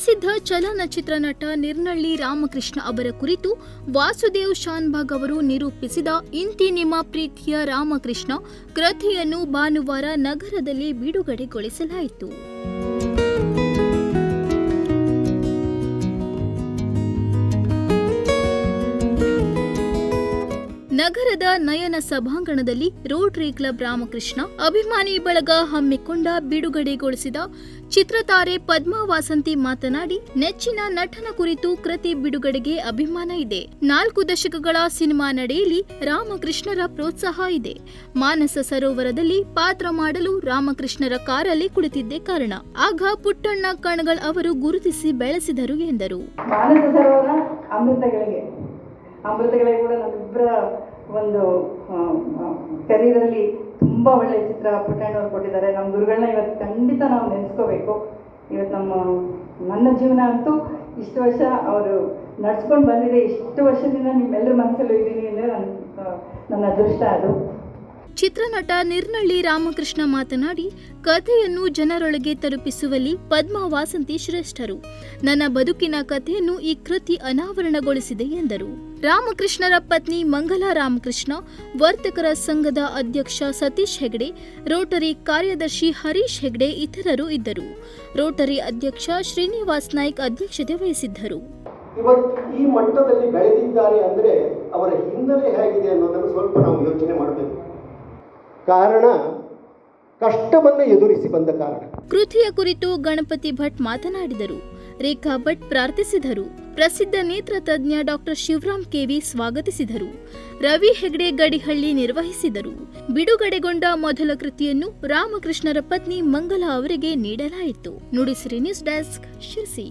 ಪ್ರಸಿದ್ಧ ಚಲನಚಿತ್ರ ನಟ ನಿರ್ನಳ್ಳಿ ರಾಮಕೃಷ್ಣ ಅವರ ಕುರಿತು ವಾಸುದೇವ್ ಶಾನ್ಭಾಗ್ ಅವರು ನಿರೂಪಿಸಿದ ಇಂತಿ ನಿಮ್ಮ ಪ್ರೀತಿಯ ರಾಮಕೃಷ್ಣ ಕೃತಿಯನ್ನು ಭಾನುವಾರ ನಗರದಲ್ಲಿ ಬಿಡುಗಡೆಗೊಳಿಸಲಾಯಿತು. ನಗರದ ನಯನ ಸಭಾಂಗಣದಲ್ಲಿ ರೋಟರಿ ಕ್ಲಬ್ ರಾಮಕೃಷ್ಣ ಅಭಿಮಾನಿ ಬಳಗ ಹಮ್ಮಿಕೊಂಡ ಬಿಡುಗಡೆಗೊಳಿಸಿದ ಚಿತ್ರತಾರೆ ಪದ್ಮಾ ವಾಸಂತಿ ಮಾತನಾಡಿ, ನೆಚ್ಚಿನ ನಟನ ಕುರಿತು ಕೃತಿ ಬಿಡುಗಡೆಗೆ ಅಭಿಮಾನ ಇದೆ. ನಾಲ್ಕು ದಶಕಗಳ ಸಿನಿಮಾ ನಡೆಯಲಿ ರಾಮಕೃಷ್ಣರ ಪ್ರೋತ್ಸಾಹ ಇದೆ. ಮಾನಸ ಸರೋವರದಲ್ಲಿ ಪಾತ್ರ ಮಾಡಲು ರಾಮಕೃಷ್ಣರ ಕಾರಲ್ಲಿ ಕುಳಿತಿದ್ದೇ ಕಾರಣ. ಆಗ ಪುಟ್ಟಣ್ಣ ಕಣಗಳ್ ಅವರು ಗುರುತಿಸಿ ಬೆಳೆಸಿದರು ಎಂದರು. ಅಮೃತಗಳಿಗೆ ಕೂಡ ಒಂದು ಕೆರಿಯರಲ್ಲಿ ತುಂಬ ಒಳ್ಳೆ ಚಿತ್ರ ಪುಟ್ಟಣ್ಣವ್ರು ಕೊಟ್ಟಿದ್ದಾರೆ. ನಮ್ಮ ಗುರುಗಳನ್ನ ಇವತ್ತು ಖಂಡಿತ ನಾವು ನೆನೆಸ್ಕೋಬೇಕು. ಇವತ್ತು ನಮ್ಮ, ನನ್ನ ಜೀವನ ಅಂತೂ ಇಷ್ಟು ವರ್ಷ ಅವರು ನಡ್ಸ್ಕೊಂಡು ಬಂದಿದೆ. ಇಷ್ಟು ವರ್ಷದಿಂದ ನಿಮ್ಮೆಲ್ಲರ ಮನಸ್ಸಲ್ಲೂ ಇದ್ದೀನಿ ಅಂದರೆ ನನ್ನ ನನ್ನ ಅದೃಷ್ಟ ಅದು. ಚಿತ್ರನಟ ನಿರ್ನಳ್ಳಿ ರಾಮಕೃಷ್ಣ ಮಾತನಾಡಿ, ಕಥೆಯನ್ನು ಜನರೊಳಗೆ ತಲುಪಿಸುವಲ್ಲಿ ಪದ್ಮ ವಾಸಂತಿ ಶ್ರೇಷ್ಠರು. ನನ್ನ ಬದುಕಿನ ಕಥೆಯನ್ನು ಈ ಕೃತಿ ಅನಾವರಣಗೊಳಿಸಿದೆ ಎಂದರು. ರಾಮಕೃಷ್ಣರ ಪತ್ನಿ ಮಂಗಲಾ ರಾಮಕೃಷ್ಣ, ವರ್ತಕರ ಸಂಘದ ಅಧ್ಯಕ್ಷ ಸತೀಶ್ ಹೆಗ್ಡೆ, ರೋಟರಿ ಕಾರ್ಯದರ್ಶಿ ಹರೀಶ್ ಹೆಗ್ಡೆ ಇತರರು ಇದ್ದರು. ರೋಟರಿ ಅಧ್ಯಕ್ಷ ಶ್ರೀನಿವಾಸ್ ನಾಯ್ಕ್ ಅಧ್ಯಕ್ಷತೆ ವಹಿಸಿದ್ದರು. ಈ ಮಟ್ಟದಲ್ಲಿ ಬೆಳೆದಿದ್ದಾರೆ ಅಂದ್ರೆ ಅವರ ಹಿನ್ನೆಲೆ ಹೇಗಿದೆ ಅನ್ನೋದನ್ನು ಸ್ವಲ್ಪ ನಾವು ಯೋಚನೆ ಮಾಡಬೇಕು. ಕಾರಣ ಕಷ್ಟವನ್ನು ಎದುರಿಸಿ ಬಂದ ಕಾರಣ. ಕೃತಿಯ ಕುರಿತು ಗಣಪತಿ ಭಟ್ ಮಾತನಾಡಿದರು. ರೇಖಾ ಭಟ್ ಪ್ರಾರ್ಥಿಸಿದರು. ಪ್ರಸಿದ್ಧ ನೇತ್ರ ತಜ್ಞ ಡಾಕ್ಟರ್ ಶಿವರಾಮ್ ಕೆವಿ ಸ್ವಾಗತಿಸಿದರು. ರವಿ ಹೆಗ್ಡೆ ಗಡಿಹಳ್ಳಿ ನಿರ್ವಹಿಸಿದರು. ಬಿಡುಗಡೆಗೊಂಡ ಮೊದಲ ಕೃತಿಯನ್ನು ರಾಮಕೃಷ್ಣರ ಪತ್ನಿ ಮಂಗಲ ಅವರಿಗೆ ನೀಡಲಾಯಿತು. Nudisiri news desk Sirsi.